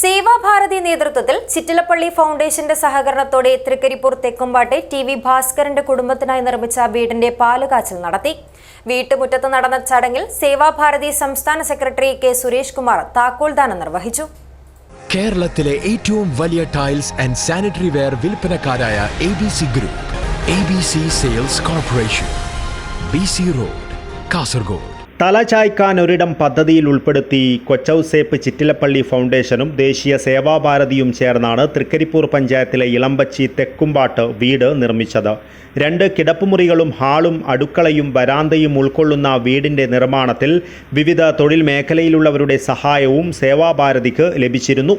സേവാഭാരതി നേതൃത്വത്തിൽ ചിറ്റിലപ്പള്ളി ഫൗണ്ടേഷന്റെ സഹകരണത്തോടെ തൃക്കരിപ്പൂർ തെക്കുംപാട്ടെ ടി വി ഭാസ്കരന്റെ കുടുംബത്തിനായി നിർമ്മിച്ച വീടിന്റെ പാലുകാച്ചൽ നടത്തി. വീട്ടുമുറ്റത്ത് നടന്ന ചടങ്ങിൽ സേവാഭാരതി സംസ്ഥാന സെക്രട്ടറി കെ സുരേഷ് കുമാർ താക്കോൽദാനം നിർവഹിച്ചു. കേരളത്തിലെ ഏറ്റവും വലിയ tiles and sanitary ware വിൽപ്പനക്കാരായ A B C group A B C sales corporation B C road Kasaragod. തലചായ്ക്കാൻ ഒരിടം പദ്ധതിയിൽ ഉൾപ്പെടുത്തി കൊച്ചൌസേപ്പ് ചിറ്റിലപ്പള്ളി ഫൗണ്ടേഷനും ദേശീയ സേവാഭാരതിയും ചേർന്നാണ് തൃക്കരിപ്പൂർ പഞ്ചായത്തിലെ ഇളമ്പച്ചി തെക്കുംപാട്ട് വീട് നിർമ്മിച്ചത്. രണ്ട് കിടപ്പുമുറികളും ഹാളും അടുക്കളയും വരാന്തയും ഉൾക്കൊള്ളുന്ന വീടിന്റെ നിർമ്മാണത്തിൽ വിവിധ തൊഴിൽ മേഖലയിലുള്ളവരുടെ സഹായവും സേവാഭാരതിക്ക് ലഭിച്ചിരുന്നു.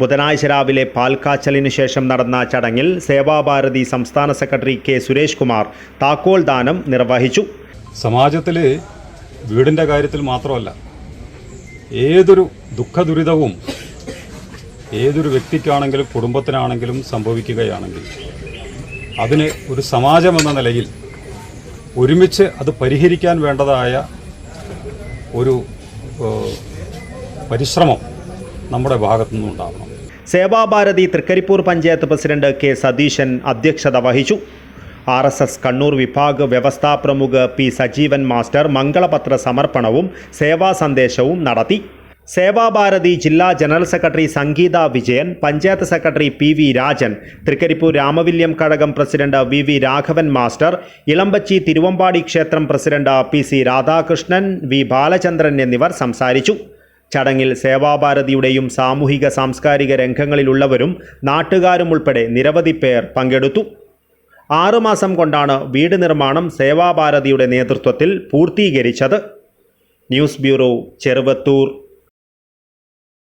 ബുധനാഴ്ച രാവിലെ പാൽക്കാച്ചലിനു ശേഷം നടന്ന ചടങ്ങിൽ സേവാഭാരതി സംസ്ഥാന സെക്രട്ടറി കെ സുരേഷ് കുമാർ താക്കോൽ ദാനം നിർവഹിച്ചു. സമാജത്തിൽ വീടിന്റെ കാര്യത്തിൽ മാത്രമല്ല ഏതൊരു ദുഃഖദുരിതവും ഏതൊരു വ്യക്തിക്കാണെങ്കിലും കുടുംബത്തിനാണെങ്കിലും സംഭവിക്കുകയാണെങ്കിൽ അതിന് ഒരു സമാജം എന്ന നിലയിൽ ഒരുമിച്ച് അത് പരിഹരിക്കാൻ വേണ്ടതായ ഒരു പരിശ്രമം നമ്മുടെ ഭാഗത്തു നിന്നുണ്ടാവണം. സേവാഭാരതി തൃക്കരിപ്പൂർ പഞ്ചായത്ത് പ്രസിഡന്റ് കെ സതീശൻ അധ്യക്ഷത വഹിച്ചു. ആർ എസ് എസ് കണ്ണൂർ വിഭാഗ് വ്യവസ്ഥാ പ്രമുഖ് പി സജീവൻ മാസ്റ്റർ മംഗളപത്ര സമർപ്പണവും സേവാ സന്ദേശവും നടത്തി. സേവാഭാരതി ജില്ലാ general secretary Sangeetha Vijayan panchayat secretary P V Rajan Trikaripur Ramavilyam Kazhakam president V V Raghavan master Elambachi Thiruvambadi ക്ഷേത്രം president P C Radhakrishnan V Balachandran എന്നിവർ സംസാരിച്ചു. ചടങ്ങിൽ സേവാഭാരതിയുടെയും സാമൂഹിക സാംസ്കാരിക രംഗങ്ങളിലുള്ളവരും നാട്ടുകാരും ഉൾപ്പെടെ നിരവധി പേർ പങ്കെടുത്തു. ആറുമാസം കൊണ്ടാണ് വീട് നിർമ്മാണം സേവാഭാരതിയുടെ നേതൃത്വത്തിൽ പൂർത്തീകരിച്ചത്. News bureau Cheruvathur.